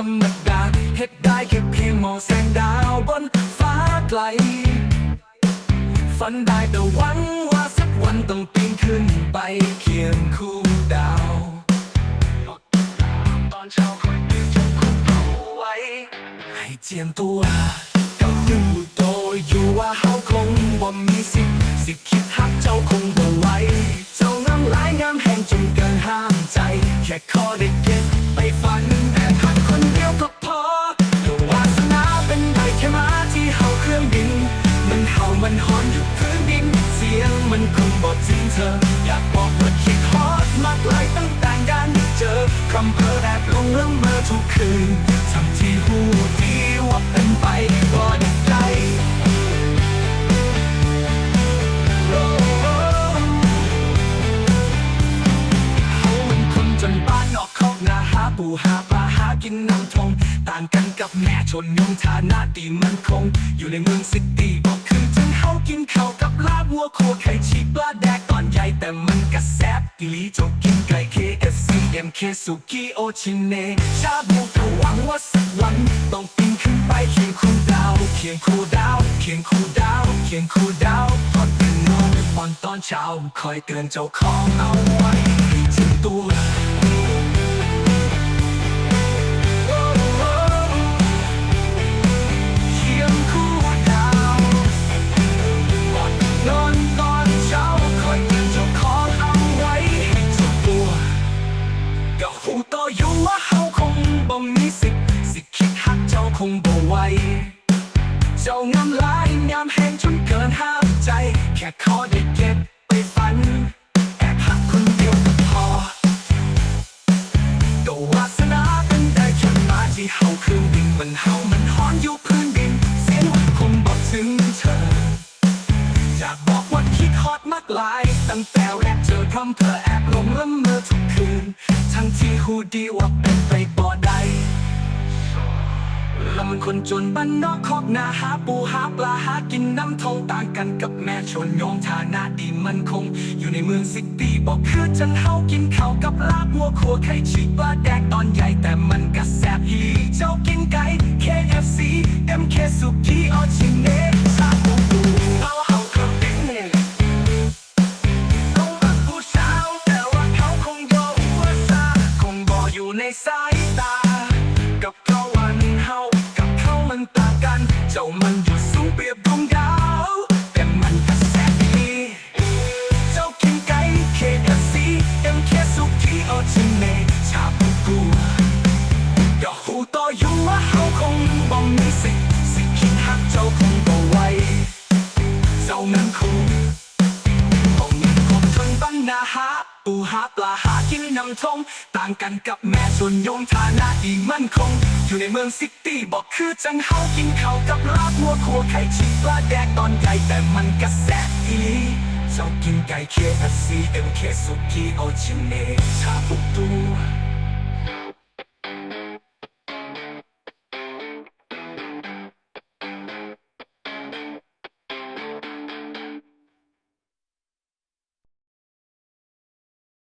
รรมดาเห็ดได้แสงดาวบนฟ้าไกล ฝันได้แต่หวังว่าสักวันต้องปีนขึ้นไปเคียงคู่ดาวตอนเช้าคอยตื่นจนคุกเอาไว้ ให้เจียมตัวกับดูโตอยู่ว่าเขาคงบ่มีสิทธิ์สิคิดหักเจ้าคงบ่ไหวเจ้างามหลายงามแห่งจนเกินห้ามใจ แค่ขอได้เก็บ มื่อทุกคืนทำที่หูดีว่าเป็นไปก็ได้ใจโอ้โอ้เขาเป็นคนจนบ้านนอกคอกนาหาปูหาปลาหากินน้ำทงต่างกันกับแม่ชนยงฐานะดีมันคง อยู่ในเมืองซิตี้บอกคือถึงเขากินข้าวกับลาบวัวโคไข่ชีปลาแดกตอนใหญ่แต่มันกระแซบกิลีจกกินไก่ ค็มเคสุกี้โอชิเนชาบูก็หวังว่าสักวันต้องปีนขึ้นไปเคียงคู่ดาวเคียงคู่ดาวเคียงคู่ดาวเคียงคู่ดาวตอนตื่นนอนตอนเช้าคอยเตือนเจ้าของเอาไว้ให้ถึงตัว คงบ่ไหวเจ้างามหลายงามแห่งจนเกินห้ามใจ แค่ขอได้เก็บไปฝันแอบหักคนเดียวก็พอก็วาสนาเป็นได้แค่มาที่เฮาเครื่องบินมันเฮามันหอนอยู่พื้นดิน เสียงมันคงบอกถึงเธอ อยากบอกว่าคิดฮอตมากหลาย ตั้งแต่แรกเจอคำเธอแอบหลงละเมอทุกคืน ทั้งที่หูดีว่าเป็นไปบ่ได เรามันคนจนบ้านนอกคอกนาหาปูหาปลาหากินน้ำทองต่างกันกับแม่ชนยงฐานะดีมันคง อยู่ในเมืองซิตี้บอกคือจันเฮากินข้าวกับลาบวัวขัวไข่ฉีกปลาแดกตอนใหญ่แต่มันก็แซ่บอีเจ้ากินไก่ KFC MK สุกี้ออชิเน ปลาหากินนำทง ต่างกันกับแม่ส่วนโยงฐานะอีมั่นคง อยู่ในเมืองซิตี้บอกคือจังเฮากินข้าวกับลาบวัวขัวไข่ชีปลาแดกตอนใหญ่แต่มันกระแซ่บอีลีเจ้ากินไก่ KFC MK สุกี้โอชิเนชาบุกตู